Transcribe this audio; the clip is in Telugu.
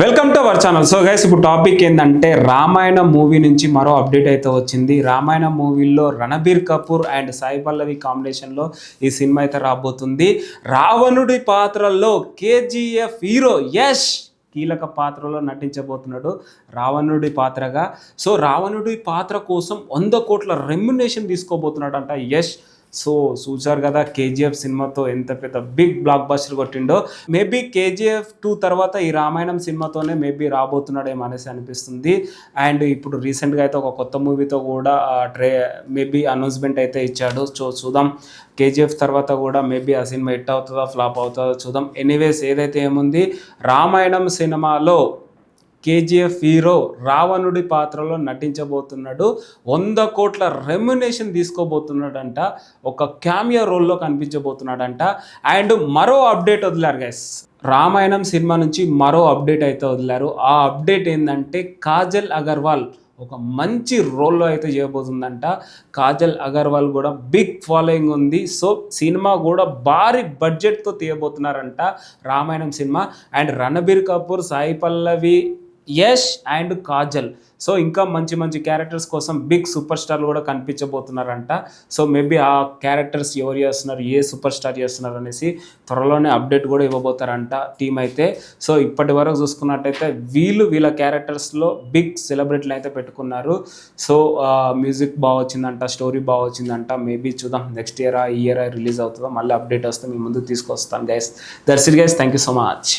Welcome to our channel so guys ఇప్పుడు టాపిక్ ఏంటంటే రామాయణ మూవీ నుంచి మరో అప్డేట్ అయితే వచ్చింది. రామాయణ మూవీలో రణబీర్ కపూర్ అండ్ సాయి పల్లవి కాంబినేషన్లో ఈ సినిమా అయితే రాబోతుంది. రావణుడి పాత్రలో కేజీఎఫ్ హీరో యష్ కీలక పాత్రలో నటించబోతున్నాడు రావణుడి పాత్రగా. సో రావణుడి పాత్ర కోసం వంద కోట్ల రెమ్యునేషన్ తీసుకోబోతున్నాడు అంట యష్. సో చూసారు కదా కేజీఎఫ్ సినిమాతో ఎంత పెద్ద బిగ్ బ్లాక్ బస్టర్ కొట్టిండో. మేబీ కేజీఎఫ్ టూ తర్వాత ఈ రామాయణం సినిమాతోనే మేబీ రాబోతున్నాడేమో అనేసి అనిపిస్తుంది. అండ్ ఇప్పుడు రీసెంట్గా అయితే ఒక కొత్త మూవీతో కూడా ట్రే మేబీ అనౌన్స్మెంట్ అయితే ఇచ్చాడు. సో చూద్దాం. కేజీఎఫ్ తర్వాత కూడా మేబీ ఆ సినిమా హిట్ అవుతుందా ఫ్లాప్ అవుతుందో చూద్దాం. ఎనీవేస్ ఏదైతే ఏముంది రామాయణం సినిమాలో కేజీఎఫ్ హీరో రావణుడి పాత్రలో నటించబోతున్నాడు. వంద కోట్ల రెమ్యునేషన్ తీసుకోబోతున్నాడంట. ఒక క్యామియా రోల్లో కనిపించబోతున్నాడంట. అండ్ మరో అప్డేట్ వదిలారు గైస్ రామాయణం సినిమా నుంచి మరో అప్డేట్ అయితే వదిలారు. ఆ అప్డేట్ ఏంటంటే కాజల్ అగర్వాల్ ఒక మంచి రోల్లో అయితే చేయబోతుందంట. కాజల్ అగర్వాల్ కూడా బిగ్ ఫాలోయింగ్ ఉంది. సో సినిమా కూడా భారీ బడ్జెట్తో తీయబోతున్నారంట Ramayanam cinema. And Ranbir Kapoor Sai Pallavi Yash and Kajal. So ఇంకా మంచి మంచి క్యారెక్టర్స్ కోసం బిగ్ సూపర్ స్టార్లు కూడా కనిపించబోతున్నారంట. సో మేబీ ఆ క్యారెక్టర్స్ ఎవరు చేస్తున్నారు ఏ సూపర్ స్టార్ చేస్తున్నారు అనేసి త్వరలోనే అప్డేట్ కూడా ఇవ్వబోతారంట టీం అయితే. సో ఇప్పటి వరకు చూసుకున్నట్టయితే వీళ్ళు వీళ్ళ క్యారెక్టర్స్లో బిగ్ సెలబ్రిటీలు అయితే పెట్టుకున్నారు. సో మ్యూజిక్ బాగా వచ్చిందంట స్టోరీ బాగా వచ్చిందంట. మేబీ చూద్దాం నెక్స్ట్ ఇయర్ ఈ ఇయర్ రిలీజ్ అవుతుందో మళ్ళీ అప్డేట్ వస్తే మీ ముందుకు తీసుకొస్తాను guys Darsi guys thank you so much